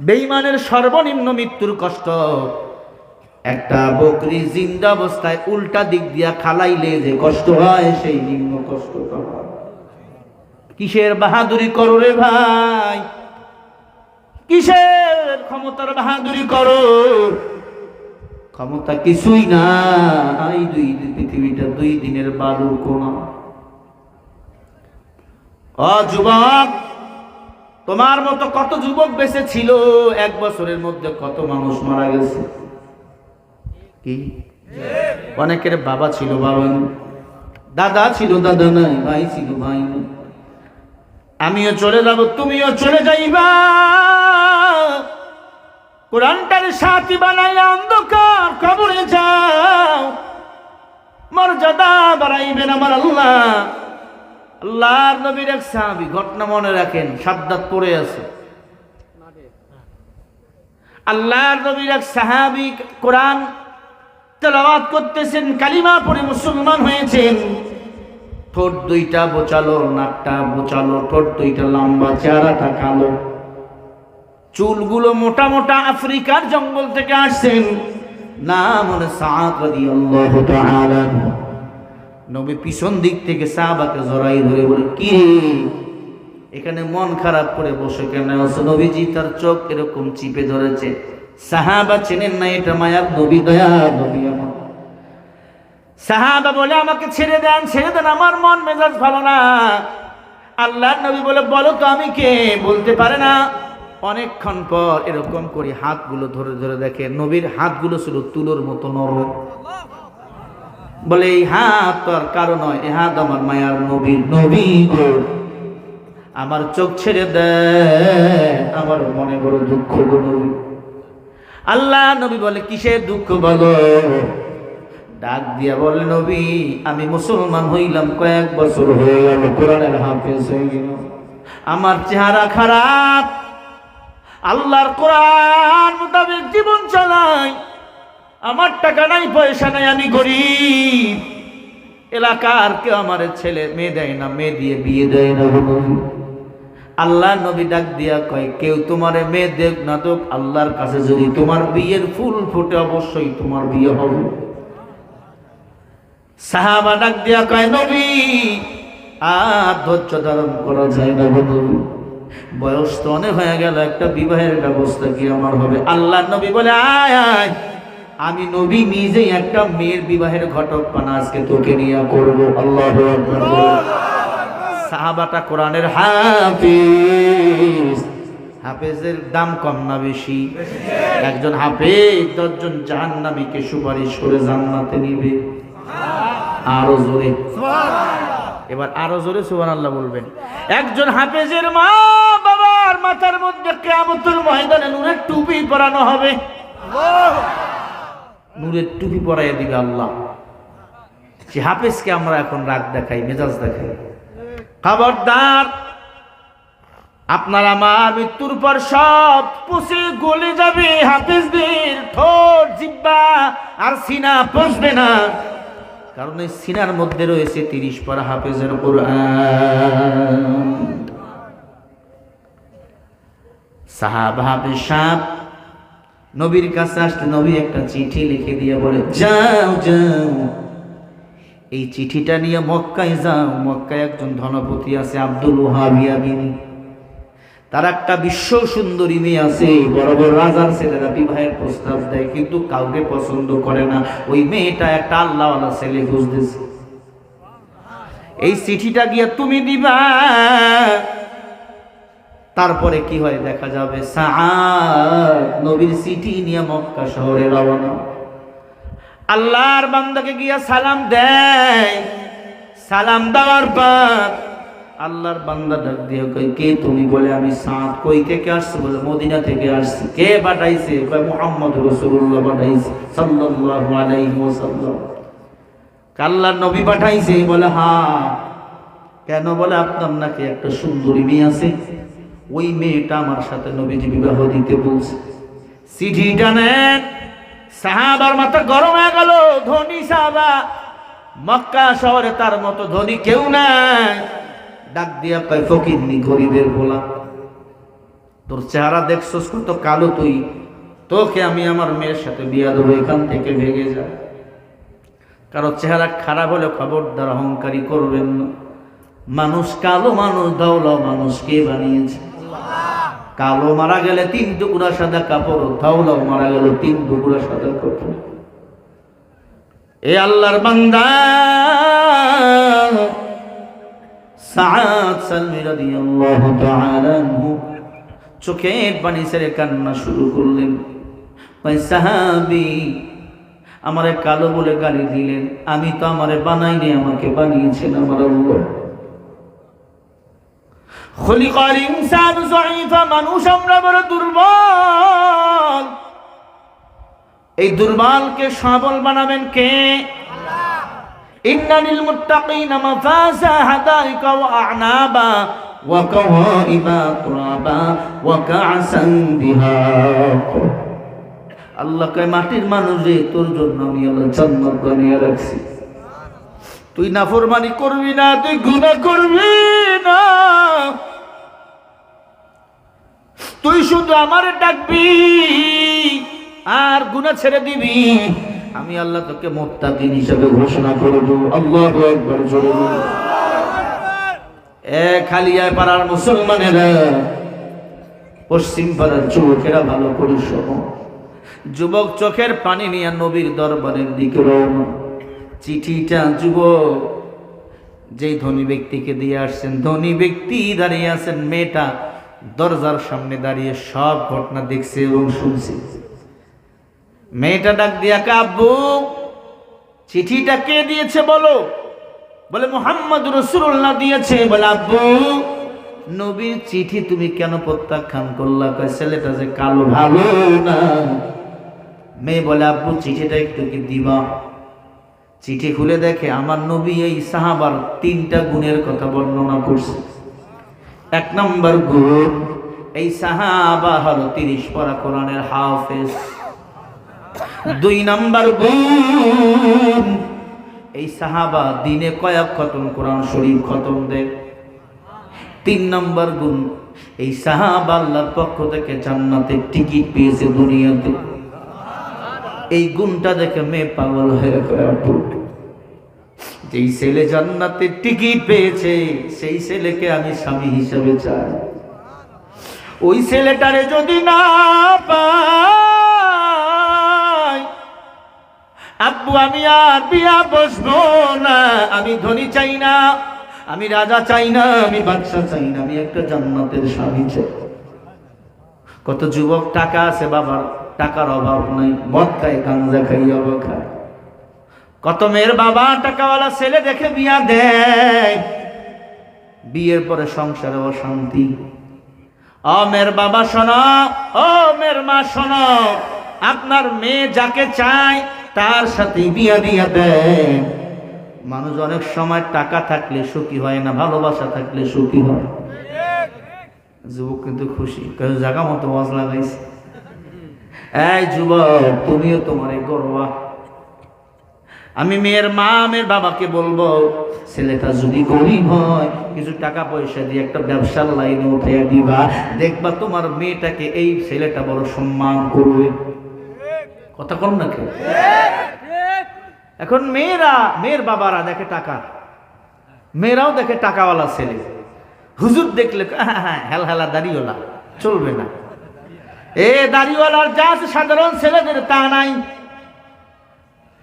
বেইমানের সর্বনিম্ন মৃত্যুর কষ্ট। একটা বকরি জিন্দা অবস্থায় উল্টা দিক দিয়া খালাইলে যে কষ্ট হয়, সেই নিম্ন কষ্ট কিসের বাহাদুরি করো রে ভাই? কিসের ক্ষমতার বাহাদুরি করো? ক্ষমতা কিছুই না দুই পৃথিবীটা দুই দিনের বালুর কোনা। অ, যুবক! তোমার মতো কত যুবক বেঁচে ছিল? এক বছরের মধ্যে কত মানুষ মারা গেছে। কি? অনেকের বাবা ছিল বাবা দাদা ছিল দাদা নাই, ভাই ছিল ভাই আমিও চলে যাব, তুমিও চলে যাইবা। কোরআনটার সাথী বানাইয়া অন্ধকার কবরে যাও। মর্যাদা বাড়াইবেন আমার আল্লাহ। আল্লাহর নবীর এক সাহাবি ঘটনা মনে রাখেন, সাদ্দাত পড়ে আছে। আল্লাহর নবীর এক সাহাবি কোরআন তেলাওয়াত করতেছেন, কালিমা পড়ে মুসলমান হয়েছেন। ঠোঁট দুইটা বোচালো, নাকটা বোচালো, ঠোঁট দুইটা লম্বা, চেহারাটা কালো। চুলগুলো মোটা মোটা আফ্রিকার জঙ্গল থেকে আসছেন। নাম হলো সাদ রাদিয়াল্লাহু তাআলা। নবী পিছন দিক থেকে সাহাবাকে জড়াই ধরে বলে, কি এখানে মন খারাপ করে বসে কেন? নবীজি তার চোখ এরকম চিপে ধরেছে। সাহাবা চেনেন না, এটা মায়ার নবী দয়া নবী আমার। সাহাবা বলে, আমাকে ছেড়ে দেন ছেড়ে দেন, আমার মন মেজাজ ভালো না। আল্লাহ নবী বলে, বলো তো আমি কে? বলতে পারে না। অনেকক্ষণ পর এরকম করে হাতগুলো ধরে ধরে দেখে, নবীর হাতগুলো ছিল তুলোর মতো নরম। বলে, এই হাত তো কারও নয়, এ হাত আমার মায়ার নবী নবী আমার চোখ ছেড়ে দেয় আমার মনে বড় দুঃখ গো নবী। আল্লাহ নবী বলে, কিসের দুঃখ বলো ডাক দিয়া বলে, নবী, আমি মুসলমান হইলাম কয়েক বছর হয়ে গেল, কোরআনের হাফেজ হয়ে গেল আমার চেহারা খারাপ, আল্লাহর কোরআন মোতাবেক জীবন চালাই। আমার টাকা নাই, পয়সা নাই, আমি গরিব। এলাকার কেউ আমার ছেলে মেয়ে দেয় না, মেয়ে দিয়ে বিয়ে দেয় না। আল্লাহ নবী ডাক দিয়া কয়, কেউ তোমারে মেয়ে দেখ না দেখ আল্লাহর কাছে যদি তোমার বিয়ের ফুল ফুটে, অবশ্যই তোমার বিয়ে হবে। সাহাবা ডাক দিয়া কয়, নবী, আর ধৈর্য ধারণ করা যায় না নবী। বয়স তো অনেক হয়ে গেল, একটা বিবাহের ব্যবস্থা কি আমার হবে? আল্লাহ নবী বলে, আয় আয় আমি নবী নিজেই একটা মেয়ের বিবাহের ঘটক পানা তোকে নিয়ে করব। আল্লাহ সাহাবাটা কোরআনের হাফিজ। হাফেজের দাম কম না বেশি? একজন হাফেজ দশজন জাহান্নামীকে সুপারিশ করে জান্নাতে নিবে। আরও জোরে। এবার আরও জোরে সুবান আল্লাহ বলবেন। একজন হাফেজের মা বাবার মাথার মধ্যে কেয়ামতুল ময়দানে নূরের টুপি পরানো হবে। নূরের টুপি পরাইয়া দিবে আল্লাহ। সে হাফেজকে আমরা এখন রাগ দেখাই, মেজাজ দেখাই। খবরদার, আপনার আমার মৃত্যুর পর সব পুষে গলে যাবে হাফেজদের। ঠোঁট, জিব্বা আর সিনা পচবে না। কারণ এই সিনার মধ্যে রয়েছে তিরিশ পারা হাফেজের কোরআন। সাহাব হাফেজ সাহেব নবীর কাছে আসলে নবী একটা চিঠি লিখে দিয়ে বলে, যাও যাও। এই চিঠিটা নিয়ে মক্কায় যাও। মক্কায় একজন ধনপতি আছে, আব্দুল ওহাবিয়া বিনি তার একটা বিশ্ব সুন্দরী মেয়ে আছে বড় বড় রাজার ছেলেরা বিবাহের প্রস্তাব দেয়, কিন্তু কাউকে পছন্দ করে না। ওই মেয়েটা একটা আল্লাহওয়ালা ছেলে খুঁজতেছে এই চিঠিটা গিয়ে তুমি দিবা। তারপরে কি হয় দেখা যাবে? নবীর সিটি নিয়ে মক্কা শহরে রওনা। আল্লাহর বান্দাকে গিয়া সালাম দেয়। সালাম দেওয়ার পর আল্লাহর বান্দা ডাক দিয়ে কই কে তুমি? বলে, আমি সাত কই থেকে আসছো? বলে, মদিনা থেকে আসছি। কে পাঠাইছে? কয়, মুহাম্মদ রাসূলুল্লাহ পাঠাইছে। সাল্লাল্লাহু আলাইহি ওয়াসাল্লাম। আল্লাহর নবী পাঠাইছে? বলে হ্যাঁ। কেন বলে, আপনার নাকি একটা সুন্দরী মেয়ে আছে। ওই মেয়েটা আমার সাথে নবীজি বিবাহ দিতে বলছে। চিঠিটা নেন সাহাবার মাথা গরম হয়ে গেল, ধনী সাহাবা। মক্কা শহরে তার মতো ধনী কেউ নাই। ডাক দিয়া কয় ফকিরনি গরিবের বলা। তোর চেহারা দেখছস কত কালো তুই। তোকে আমি আমার মেয়ের সাথে বিয়া দেবো, এখান থেকে ভেঙে যা। কারও চেহারা খারাপ হলে খবরদার অহংকারী করবেন না। মানুষ কালো মানুষ দাওলা মানুষ কে বানিয়েছে? কালো মারা গেলে তিন টুকরা সাদা কাপড় দাওলাও মারা গেল তিন টুকরা সাদা কাপড়। এ আল্লাহর বান্দা চোখের পানি ছেড়ে কান্না শুরু করলেন। ভাই সাহাবি, আমারে কালো বলে গালি দিলেন। আমি তো আমারে বানাইনি, আমাকে বানিয়েছেন আমার আল্লাহ। খলিকাল ইনসান যায়ীফা মানুষ আমরা বড় দুর্বল। এই দুর্বলকে সবল বানাবেন কে? ইন্নালিল মুত্তাকিনা মাফাজা হাদাইকা ওয়া আ'নাবা ওয়া কাওয়াইবা তুরাবা ওয়া কা'সান দিহাক আল্লাহ কয়, মাটির মানুষ রে, তোর জন্য আমি আল্লাহ জান্নাত বানিয়ে রাখছি। তুই নাফরমানি করবি না, তুই গুনাহ করবি না। তুই শুধু আমারে ডাকবি, আর গুনাহ ছেড়ে দিবি। আমি আল্লাহ তোকে মোত্তাকিন হিসেবে ঘোষণা করব আল্লাহু খালিয়ায় পাড়ার মুসলমানেরা, পশ্চিম পাড়ার ভালো করে যুবক চোখের পানি নিয়ে নবীর দরবারের দিকে চিঠিটা, যুবক, যেই ধনী ব্যক্তিকে দিয়ে আসছেন, ধনী ব্যক্তি দাঁড়িয়ে আছেন, মেয়েটা দরজার সামনে দাঁড়িয়ে সব ঘটনা দেখছে এবং শুনছে। মেয়েটা ডাক দিয়া কাব্বু চিঠিটা কে দিয়েছে বলো? বলে, মোহাম্মদ রসুল্লাহ দিয়েছে। বলে, আব্বু, নবীর চিঠি তুমি কেন প্রত্যাখ্যান করলা? কয়, ছেলেটা যে কালো ভালো না। মেয়ে বলে, আব্বু, চিঠিটা একটু কি দিবা? চিঠি খুলে দেখে, আমার নবী এই সাহাবার তিনটা গুণের কথা বর্ণনা করছে। এক নম্বর গুণ এই সাহাবা হলো তিরিশ পরা কোরআনের হাফেজ। দুই নম্বর গুণ এই সাহাবা দিনে কয়েক খতম কোরআন শরীফ খতম দেয়। তিন নম্বর গুণ এই সাহাবা আল্লাহর পক্ষ থেকে জান্নাতের টিকিট পেয়েছে দুনিয়াতে। এই গুণটা দেখে মেয়ে পাগল হয়ে যেই ছেলে জান্নাতের টিকিট পেয়েছে, সেই ছেলেকে আমি স্বামী হিসেবে চাই। ওই ছেলেটারে যদি না পাই, আব্বু, আমি আর বিয়া বসবো না। আমি ধনী চাই না, আমি রাজা চাই না, আমি বাদশা চাই না, আমি একটা জান্নাতের স্বামী চাই। কত যুবক টাকা আছে বাবার, টাকার অভাব নাই, মদ খায় গাঞ্জা খাই অভাব খায়। কত মেয়ের বাবা টাকাওয়ালা ছেলে দেখে বিয়া দেয়। বিয়ের পরে সংসারে অশান্তি। ও মেয়ের বাবা, শোনো। ও মা, শোনো। আপনার মেয়ে যাকে চায়, তার সাথে বিয়া দিয়া দেয়। মানুষ অনেক সময় টাকা থাকলে সুখী হয় না, ভালোবাসা থাকলে সুখী হয়। যুবক কিন্তু খুশি জায়গা মতো ওয়াজ লাগাইছে। এই যুবক, তুমিও তোমার এই গর্বা আমি মেয়ের মা, মেয়ের বাবাকে বলব, ছেলেটা যদি গরিব হয়, কিছু টাকা পয়সা দিয়ে একটা ব্যবসার লাইনে উঠে দিবা। দেখবা তোমার মেয়েটাকে এই ছেলেটা বড় সম্মান করবে। কথা কম না এখন মেয়েরা, মেয়ের বাবারা দেখে টাকা, মেয়েরাও দেখে টাকাওয়ালা ছেলে। হুজুর দেখলে হ্যাঁ হ্যাঁ হেল, হেলা, দাড়িওয়ালা, চলবে না। এ দাড়িওয়ালার যা সাধারণ ছেলেদের তা নাই।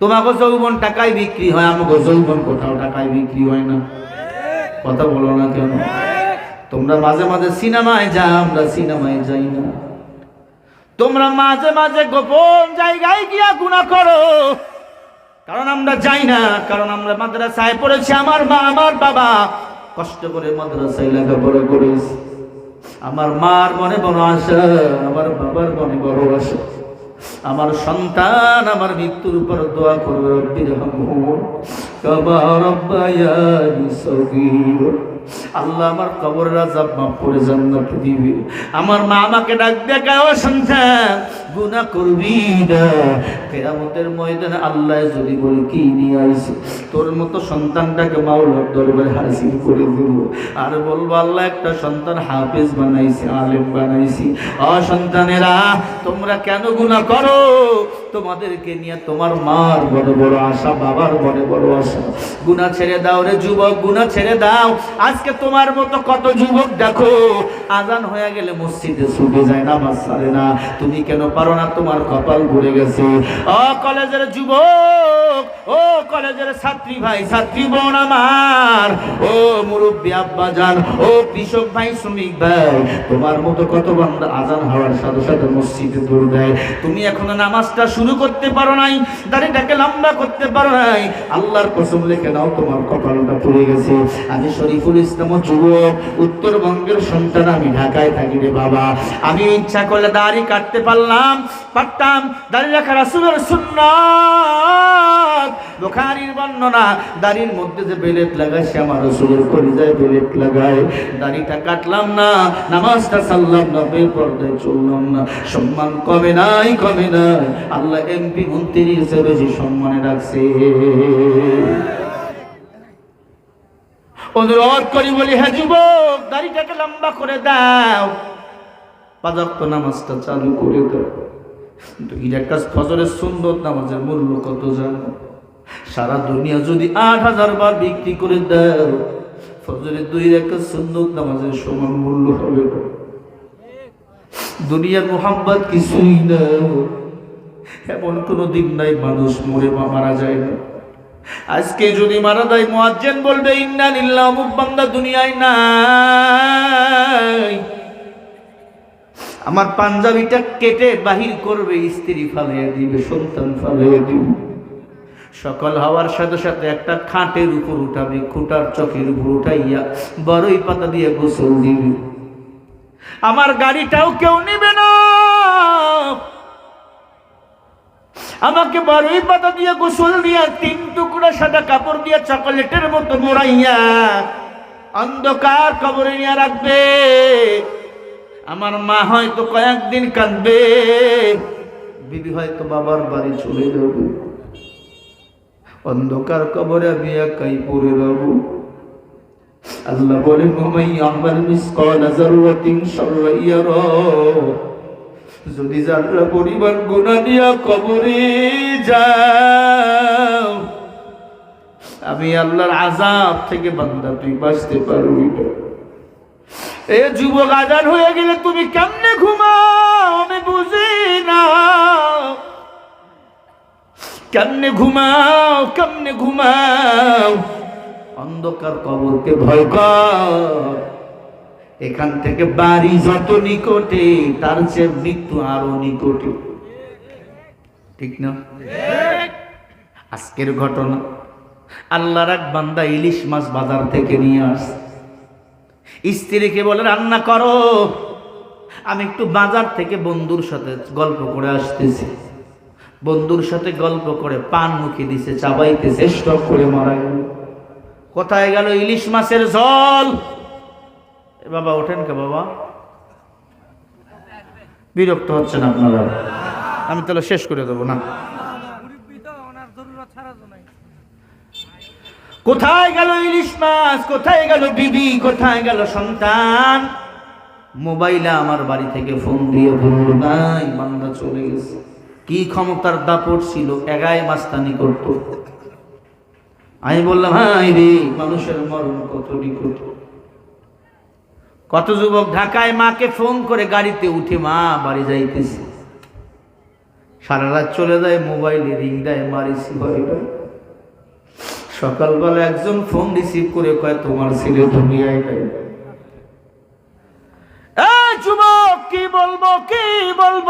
তোমাকে যৌবন টাকায় বিক্রি হয়, আমাকে যৌবন কোথাও টাকায় বিক্রি হয় না। কথা বলো না কেন? তোমরা মাঝে মাঝে সিনেমায় যা আমরা সিনেমায় যাই না। তোমরা মাঝে মাঝে গোপন জায়গায় গিয়া গুণা করো। কারণ আমরা যাই না, কারণ আমরা মাদ্রাসায় পড়েছি, আমার মা, আমার বাবা। কষ্ট করে মাদ্রাসায় লেখাপড়া করেছি। আমার মার মনে বড় আশা, আমার বাবার মনে বড় আশা। আমার সন্তান আমার মৃত্যুর উপর দোয়া করবে, রব্বির আল্লাহ আমার কবর রাজা মাপ করে জান্নাত দিবে। আমার মা আমাকে ডাক দেখায় ও সন্তান গুনাহ করবি না। কেয়ামতের ময়দানে আল্লাহ যদি বলে, কি নিয়ে আইছি? তোর মতো সন্তানটাকে মাওলার দরবারে হাসিল করে দেব। আর বলব, আল্লাহ একটা সন্তান হাফেজ বানাইছি, আলেম বানাইছি। অ সন্তানেরা, তোমরা কেন গুনাহ করো? তোমাদেরকে নিয়ে তোমার মার বড় বড় আশা, বাবার বড় বড় আশা। গুনাহ ছেড়ে দাও রে যুবক, গুনাহ ছেড়ে দাও। আজকে তোমার মতো কত যুবক দেখো, আজান হয়ে গেলে মসজিদে ছুটে যায়, নামাজ ছাড়ে না। তুমি কেন পারো না, তোমার কপাল ঘুরে গেছে। ও কলেজের যুবক, ও কলেজের ছাত্রী ভাই, ছাত্রী বোন আমার। ও মুরব্বী আব্বা জান, ও কৃষক ভাই, শ্রমিক ভাই, তোমার মতো কত বান্দা আজান হওয়ার সাথে সাথে মসজিদে দৌড় দেয়। তুমি এখনও নামাজটা শুরু করতে পারো নাই, দাড়িটাকে লম্বা করতে পারো নাই। আল্লাহর কসম লিখে নাও, তোমার কপালটা পড়ে গেছে। আমি শরীফুল ইসলাম যুবক, উত্তরবঙ্গের সন্তান, আমি ঢাকায় থাকি রে বাবা। আমি ইচ্ছা করলে দাড়ি কাটতে পারলাম। পারতাম, দাড়ি রাখা রাসুলের সুন্নাত। বুখারীর বর্ণনা, দাড়ির মধ্যে যে বেলেট লাগায়, সে আমার রসুলের বেলেট লাগায়। দাড়িটা কাটলাম না, নামাজটা সারলাম না বেপর্দায় চললাম না। সম্মান কমে নাই কমে আল্লাহ এমপি, মন্ত্রী হিসেবে বেশি সম্মানে রাখছে। অনুরোধ করি বলি হ্যাঁ যুবক, দাড়িটাকে লম্বা করে দাও। পাজাপ্ত নামাজটা চালু করে দাও। দুই একটা ফজরের সুন্দর নামাজের মূল্য কত জানো? সারা দুনিয়া যদি আট হাজার বার বিক্রি করে দাও, ফজরের দুই একটা সুন্দর নামাজের সমান মূল্য হবে দুনিয়ার মোহাম্মদ কিছুই না। এমন কোনো দিন নাই মানুষ মরে বা মারা যায় না। আজকে যদি মারা দেয় মোয়াজ্জেন বলবে, ইন্না লিল্লাহ বান্দা দুনিয়ায় নাই। আমার পাঞ্জাবিটা কেটে বাহির করবে, স্ত্রী ফালিয়ে দিবে, সন্তান ফালিয়ে দিবে। সকাল হওয়ার সাথে সাথে একটা খাটের উপর উঠাবে, খুঁটার চকের উপর উঠাইয়া বড়ই পাতা দিয়ে গোসল দিবে। আমার গাড়িটাও কেউ নেবে না। আমাকে বড়ই পাতা দিয়ে গোসল দিয়া, তিন টুকরা সাদা কাপড় দিয়ে চকলেটের মতো মোড়াইয়া অন্ধকার কবরে নিয়ে রাখবে। আমার মা হয়তো কয়েকদিন কাঁদবে। বিবি হয়তো বাবার বাড়ি চলে যাবে। অন্ধকার কবরে আমি একাই পড়ে রব। আল্লাহ বলে মামাই আমার মিসকাল জাররাতিন শাররাইয়ারা যদি যারা পরিবার গুণা দিয়া কবরে যাও, আমি আল্লাহর আজাব থেকে বান্দা তুই বাঁচতে পারবি না। এ যুবক আজান হয়ে গেলে তুমি কেমনে ঘুমাও? আমি বুঝি না। কেমনে ঘুমাও? কেমনে ঘুমাও? অন্ধকার কবরকে ভয় কর। এখান থেকে বাড়ি যত নিকটে, তার চেয়ে মৃত্যু আরও নিকটে। ঠিক না? আজকের ঘটনা। আল্লাহর এক বান্দা ইলিশ মাছ বাজার থেকে নিয়ে আস স্ত্রীকে বলে রান্না করো। আমি একটু বাজার থেকে বন্ধুর সাথে গল্প করে আসতেছি। বন্ধুর সাথে গল্প করে পান মুখে দিছে চাবাইতেছে। স্টক করে মারা গেল। কোথায় গেল ইলিশ মাছের জল এ বাবা ওঠেন কে বাবা? বিরক্ত হচ্ছেন আপনারা। আমি তাহলে শেষ করে দেবো না? কোথায় গেল ইলিশ মাছ? কোথায় গেল বিবি? কোথায় গেল সন্তান? মোবাইলে আমার বাড়ি থেকে ফোন দিয়ে বলল নাই বান্দা চলে গেছে। কি ক্ষমতার দাপট ছিল এগায় মাস্তানি করত। আমি বললাম হাই রে, মানুষের মরণ কত নিকট? কত যুবক ঢাকায় মাকে ফোন করে গাড়িতে উঠে মা বাড়ি যাইতেছে। সারা রাত চলে যায়, মোবাইলে রিং দেয় মারিছি ভয়টা সকালবেলা একজন ফোন রিসিভ করে কয়, তোমার ছেলে দুনিয়ায় নাই। যুবক, কি বলব কি বলব?